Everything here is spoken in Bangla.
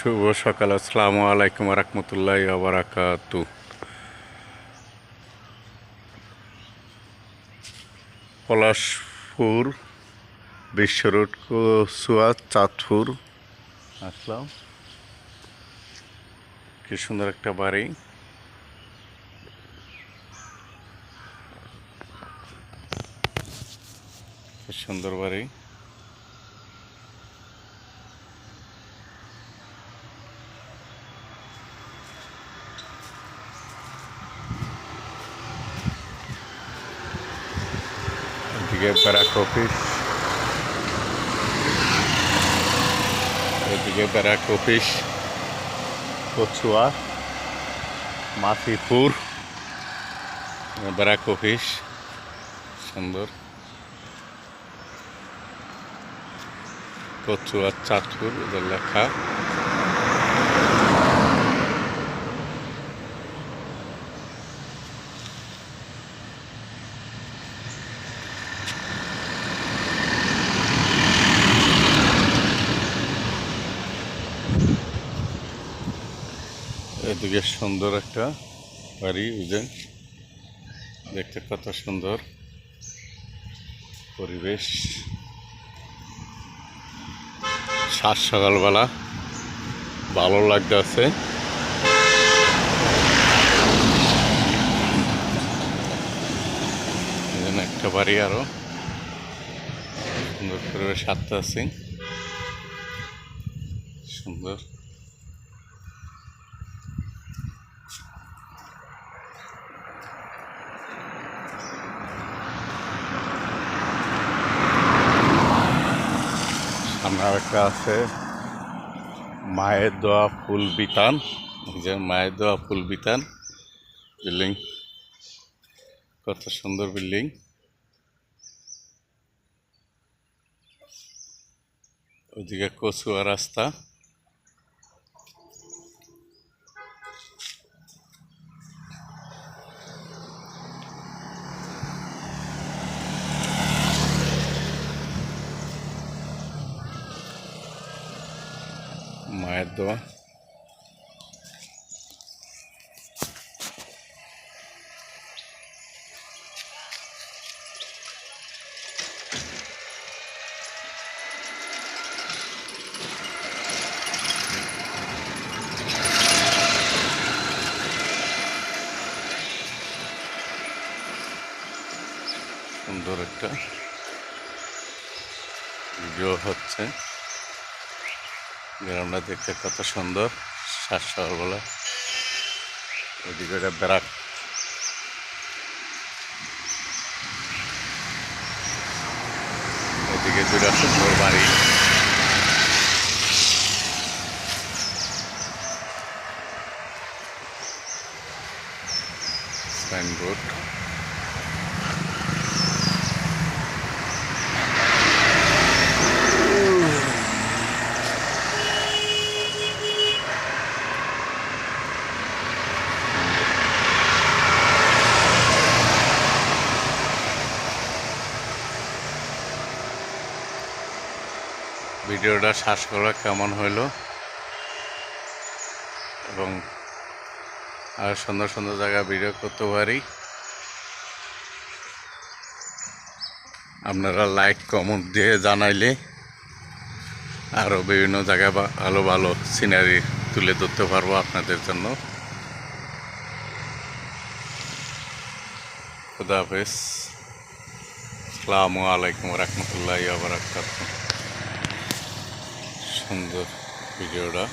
শুভ সকাল। আসসালামু আলাইকুম রহমতুল্লাহ আবরাকাতু পলাশপুর বিশ্ব রোড চাঁদপুর। আসলাম। কি সুন্দর একটা বাড়ি। সুন্দর বাড়ি। এদিকে ব্যারাক অফিস এদিকে barrack office Kachua Masipur barrack office সুন্দর কচুয়া চাঁদপুর এদের লেখা এদিকে সুন্দর একটা বাড়ি বুঝেন দেখতে কত সুন্দর পরিবেশ। সাত সকালবেলা ভালো লাগতেছে। এখানে একটা বাড়ি আরও। সুন্দর পরিবেশ, সাতটা আছে সুন্দর। আরেকটা আছে মায়ের দোয়া ফুল বিতান যে মায়ের দোয়া ফুল বিতান, বিল্ডিং, কত সুন্দর বিল্ডিং। ওইদিকে কচুয়া রাস্তা। মায়ের দোয়া। সুন্দর একটা ভিডিও হচ্ছে। গ্রামটা দেখতে কত সুন্দর সাত সকালবেলা ওইদিকে একটা ব্যারাক। ওইদিকে দুটা সুন্দর বাড়ি। সাইনবোর্ড ভিডিওটা শ্বাস করা কেমন হইল? এবং আর সুন্দর সুন্দর জায়গা ভিডিও করতে পারি। আপনারা লাইক কমেন্ট দিয়ে জানাইলে আরও বিভিন্ন জায়গায় ভালো ভালো সিনারি তুলে ধরতে পারব আপনাদের জন্য। খুদা হাফেজ। আসসালামু আলাইকুম রহমতুল্লাহ আবরাকাত সুন্দর ভিডিওটা।